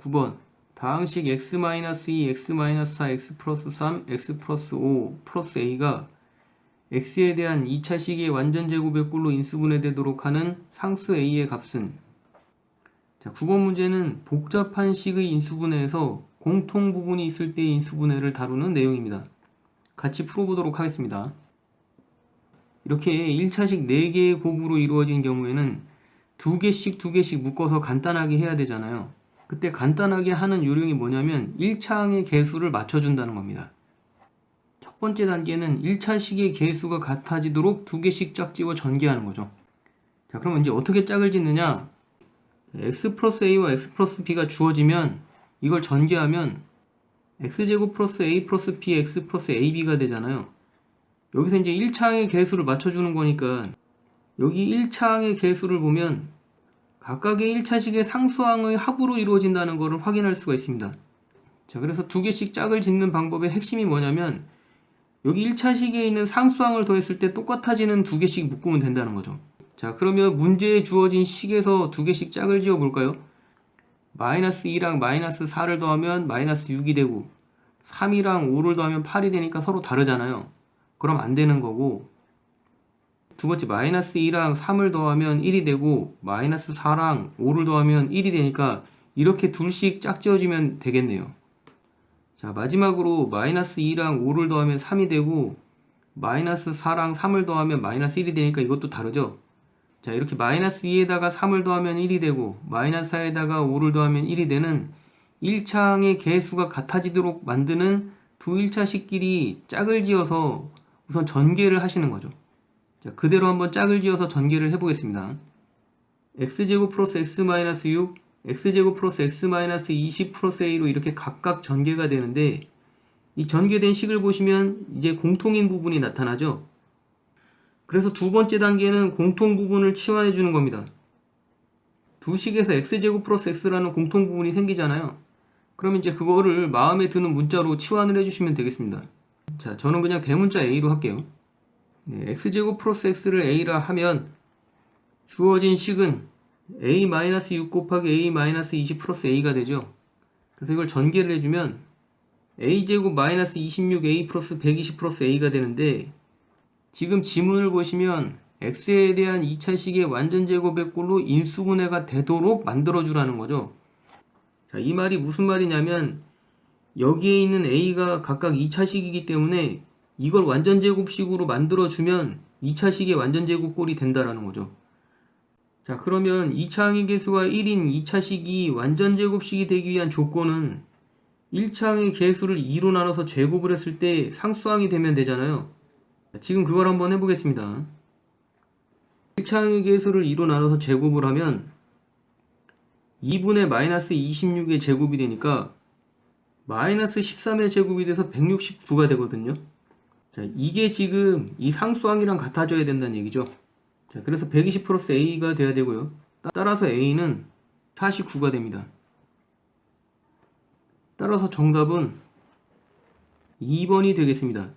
9번 다항식 x-2, x-4, x 플러스 3, x 플러스 5 플러스 a가 x에 대한 2차 식의 완전 제곱의 꼴로 인수분해되도록 하는 상수 a의 값은 자, 9번 문제는 복잡한 식의 인수분해에서 공통 부분이 있을 때의 인수분해를 다루는 내용입니다. 같이 풀어보도록 하겠습니다. 이렇게 1차식 4개의 곱으로 이루어진 경우에는 2개씩 2개씩 묶어서 간단하게 해야 되잖아요. 그때 간단하게 하는 요령이 뭐냐면 1차항의 개수를 맞춰준다는 겁니다. 첫 번째 단계는 1차식의 개수가 같아지도록 2개씩 짝지어 전개하는 거죠. 자, 그러면 이제 어떻게 짝을 짓느냐? x 플러스 a와 x 플러스 b가 주어지면 이걸 전개하면 x제곱 플러스 a 플러스 b x 플러스 ab가 되잖아요. 여기서 이제 1차항의 개수를 맞춰주는 거니까 여기 1차항의 개수를 보면 각각의 1차식의 상수항의 합으로 이루어진다는 것을 확인할 수가 있습니다. 자, 그래서 두 개씩 짝을 짓는 방법의 핵심이 뭐냐면 여기 1차식에 있는 상수항을 더했을 때 똑같아지는 두 개씩 묶으면 된다는 거죠. 자, 그러면 문제에 주어진 식에서 두 개씩 짝을 지어 볼까요? 마이너스 2랑 마이너스 4를 더하면 마이너스 6이 되고 3이랑 5를 더하면 8이 되니까 서로 다르잖아요. 그럼 안 되는 거고 두 번째 마이너스 2랑 3을 더하면 1이 되고 마이너스 4랑 5를 더하면 1이 되니까 이렇게 둘씩 짝지어지면 되겠네요. 자 마지막으로 마이너스 2랑 5를 더하면 3이 되고 마이너스 4랑 3을 더하면 마이너스 1이 되니까 이것도 다르죠. 자 이렇게 마이너스 2에다가 3을 더하면 1이 되고 마이너스 4에다가 5를 더하면 1이 되는 1차항의 개수가 같아지도록 만드는 두 1차식끼리 짝을 지어서 우선 전개를 하시는 거죠. 자, 그대로 한번 짝을 지어서 전개를 해보겠습니다. x제곱 플러스 x 마이너스 6, x제곱 플러스 x 마이너스 20 플러스 a로 이렇게 각각 전개가 되는데 이 전개된 식을 보시면 이제 공통인 부분이 나타나죠. 그래서 두 번째 단계는 공통 부분을 치환해 주는 겁니다. 두 식에서 x제곱 플러스 x라는 공통 부분이 생기잖아요. 그러면 이제 그거를 마음에 드는 문자로 치환을 해주시면 되겠습니다. 자, 저는 그냥 대문자 a로 할게요. 네, x제곱 플러스 x를 a라 하면 주어진 식은 a-6 곱하기 a-20 플러스 a가 되죠. 그래서 이걸 전개를 해주면 a제곱 마이너스 26a 플러스 120 플러스 a가 되는데 지금 지문을 보시면 x에 대한 2차식의 완전 제곱의 꼴로 인수분해가 되도록 만들어주라는 거죠. 자, 이 말이 무슨 말이냐면 여기에 있는 a가 각각 2차식이기 때문에 이걸 완전 제곱식으로 만들어주면 2차식의 완전 제곱 꼴이 된다라는 거죠. 자, 그러면 2차 항의 개수가 1인 2차식이 완전 제곱식이 되기 위한 조건은 1차 항의 개수를 2로 나눠서 제곱을 했을 때 상수항이 되면 되잖아요. 자, 지금 그걸 한번 해보겠습니다. 1차 항의 개수를 2로 나눠서 제곱을 하면 2분의 마이너스 26의 제곱이 되니까 마이너스 13의 제곱이 돼서 169가 되거든요. 자, 이게 지금 이 상수항이랑 같아져야 된다는 얘기죠. 자, 그래서 120 플러스 A가 돼야 되고요. 따라서 A는 49가 됩니다. 따라서 정답은 2번이 되겠습니다.